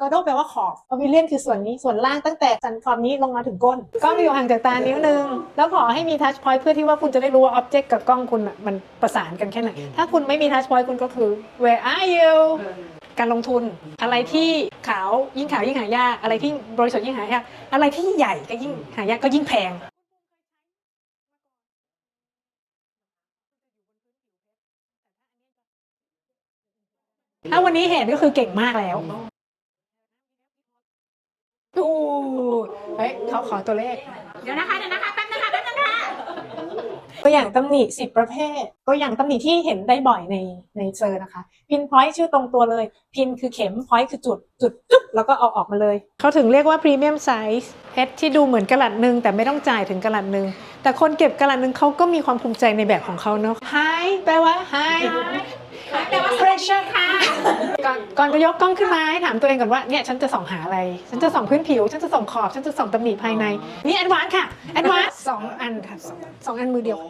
กอโดแปลว่าขอบพาวิเลียนคือส่วนนี้ส่วนล่างตั้งแต่สันขอบนี้ลงมาถึงก้น กล้องอยู่ห่างจากตานิ้วนึง แล้วขอให้มีทัชพอยต์เพื่อที่ว่าคุณจะได้รู้ว่าอ็อบเจกต์กับกล้องคุณอะมันประสานกันแค่ไหน ถ้าคุณไม่มีทัชพอยต์คุณก็คือ where are you การลงทุนอะไรที่ขาวยิ่งขาวยิ่งหายากอะไรที่บริสุทธิ์ยิ่งหายากอะไรที่ใหญ่ก็ยิ่งหายากก็ยิ่งแพงถ้าวันนี้เห็นก็คือเก่งมากแล้วอู้ เฮ้ยเขาขอตัวเลข เดี๋ยวนะคะเดี๋ยวนะคะแป๊บนึงค่ะแป๊บนึงค่ะตัวอย่างตำหนิสิบประเภท ตัวอย่างตำหนิที่เห็นได้บ่อยในในเจอนะคะ พินพอยต์ชื่อตรงตัวเลย พินคือเข็มพอยต์คือจุดจุดจุ๊บแล้วก็เอาออกมาเลย เขาถึงเรียกว่าพรีเมียมไซส์เพชรที่ดูเหมือนกะลัดหนึ่งแต่ไม่ต้องจ่ายถึงกะลัดหนึ่งแต่คนเก็บกะลัดหนึ่งเขาก็มีความภูมิใจในแบบของเขาเนาะ Hi แปลว่า Hi แปลว่า pressure ค่ะ ก่อนก่อนจะยกกล้องขึ้นมาให้ถามตัวเองก่อนว่าเนี่ยฉันจะส่องหาอะไร ฉันจะส่องพื้นผิว ฉันจะส่องขอบ ฉันจะส่องตำหนิภายใน นี่แอดวานค่ะแอดวานสองอันค่ะสองสองอันมือเดียว